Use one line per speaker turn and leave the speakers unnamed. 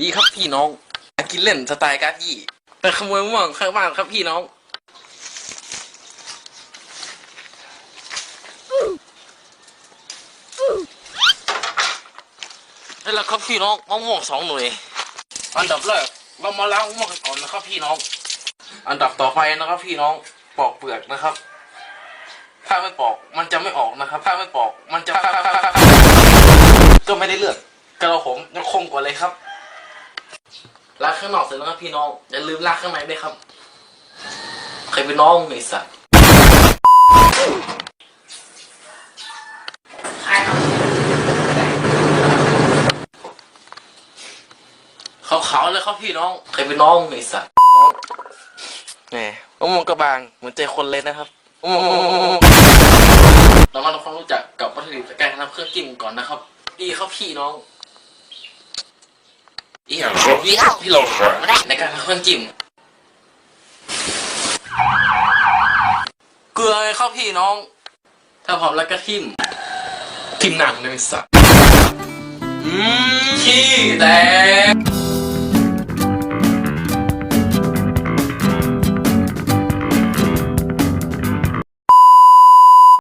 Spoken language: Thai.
ดีครับพี่น้องกินเล่นสไตล์การ์ดยี่แต่ขโมยมะม่วงข้างบ้านครับพี่น้องได้แหล้วครับพี่น้องมะม่วงสองหน่วย อันดับแรกเรามาล้างมะม่วงกันก่อนนะครับพี่น้อง อันดับต่อไปนะครับ พี่น้องปอกเปลือกนะครับ ถ้าไม่ปอกมันจะไม่ออกนะครับ ถ้าไม่ปอกมันจะก็ไม่ได้เลือกกระผมยังคงกว่าเลยครับ ล้างข้างนอกเสร็จแล้วครับพี่น้อง อย่าลืมล้างข้างในด้วยครับ ใครเป็นน้องไอ้สัตว์ขาวๆเลยครับพี่น้อง ใครเป็นน้องไอ้สัตว์น้องแหมมะม่วงกระบางเหมือนใจคนเลยนะครับอืมเรามาทำความรู้จักกับวัตถุดิบและการทำเครื่องจิ้มก่อนนะครับนี่ครับพี่น้องอีอย่ พี่พี่โลในการทำเครื่องจิ้มเกลือเข้าพี่น้อง ถ้าพร้อมแล้วก็ทิมทิมหนังเลยสัตว์ขี้แตก